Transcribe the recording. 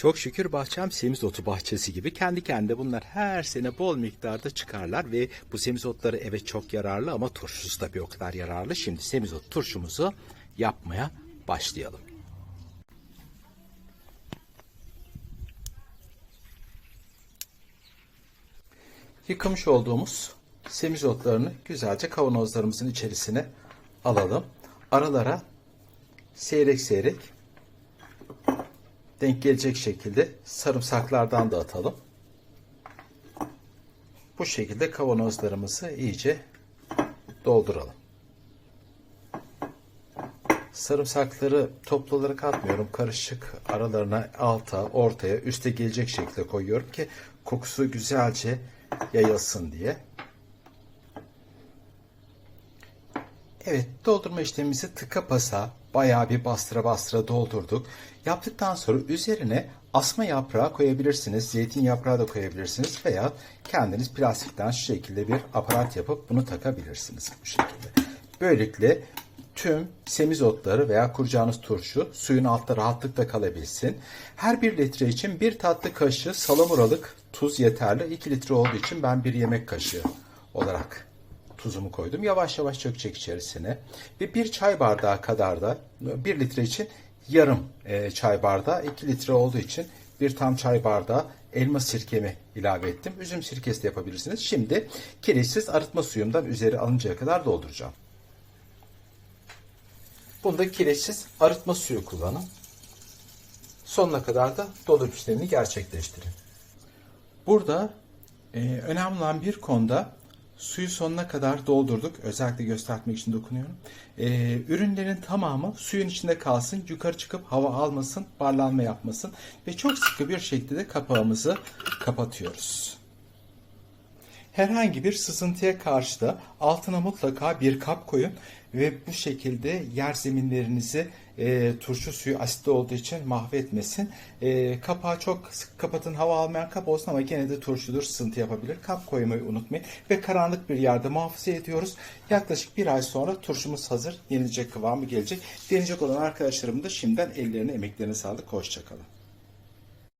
Çok şükür bahçem semizotu bahçesi gibi kendi kendine bunlar her sene bol miktarda çıkarlar ve bu semizotları evet çok yararlı ama turşusu da bir o kadar yararlı. Şimdi semizot turşumuzu yapmaya başlayalım. Yıkamış olduğumuz semizotlarını güzelce kavanozlarımızın içerisine alalım. Aralara seyrek seyrek denk gelecek şekilde sarımsaklardan da atalım. Bu şekilde kavanozlarımızı iyice dolduralım. Sarımsakları toplu olarak atmıyorum. Karışık aralarına alta, ortaya, üste gelecek şekilde koyuyorum ki kokusu güzelce yayılsın diye. Evet doldurma işlemimizi tıka basa bayağı bir bastıra bastıra doldurduk. Yaptıktan sonra üzerine asma yaprağı koyabilirsiniz. Zeytin yaprağı da koyabilirsiniz. Veya kendiniz plastikten şu şekilde bir aparat yapıp bunu takabilirsiniz. Bu şekilde. Böylelikle tüm semizotları veya kuracağınız turşu suyun altta rahatlıkla kalabilsin. Her bir litre için bir tatlı kaşığı salamuralık tuz yeterli. 2 litre olduğu için ben bir yemek kaşığı olarak tuzumu koydum. Yavaş yavaş çökecek içerisine. Ve bir çay bardağı kadar da bir litre için yarım e, çay bardağı, 2 litre olduğu için bir tam çay bardağı elma sirkemi ilave ettim. Üzüm sirkesi de yapabilirsiniz. Şimdi kireçsiz arıtma suyumdan üzeri alıncaya kadar dolduracağım. Bunda kireçsiz arıtma suyu kullanın. Sonuna kadar da dolum işlemini gerçekleştirin. Burada e, önemli olan bir konuda suyu sonuna kadar doldurduk. Özellikle göstermek için dokunuyorum. E, ürünlerin tamamı suyun içinde kalsın. Yukarı çıkıp hava almasın, barlanma yapmasın. Ve çok sıkı bir şekilde kapağımızı kapatıyoruz. Herhangi bir sızıntıya karşı da altına mutlaka bir kap koyun ve bu şekilde yer zeminlerinizi e, turşu suyu asitli olduğu için mahvetmesin. E, kapağı çok sık kapatın hava almayan kap olsun ama gene de turşudur sızıntı yapabilir. Kap koymayı unutmayın ve karanlık bir yerde muhafaza ediyoruz. Yaklaşık bir ay sonra turşumuz hazır. Yenilecek kıvamı gelecek. Deneyecek olan arkadaşlarım da şimdiden ellerine emeklerine sağlık. Hoşçakalın.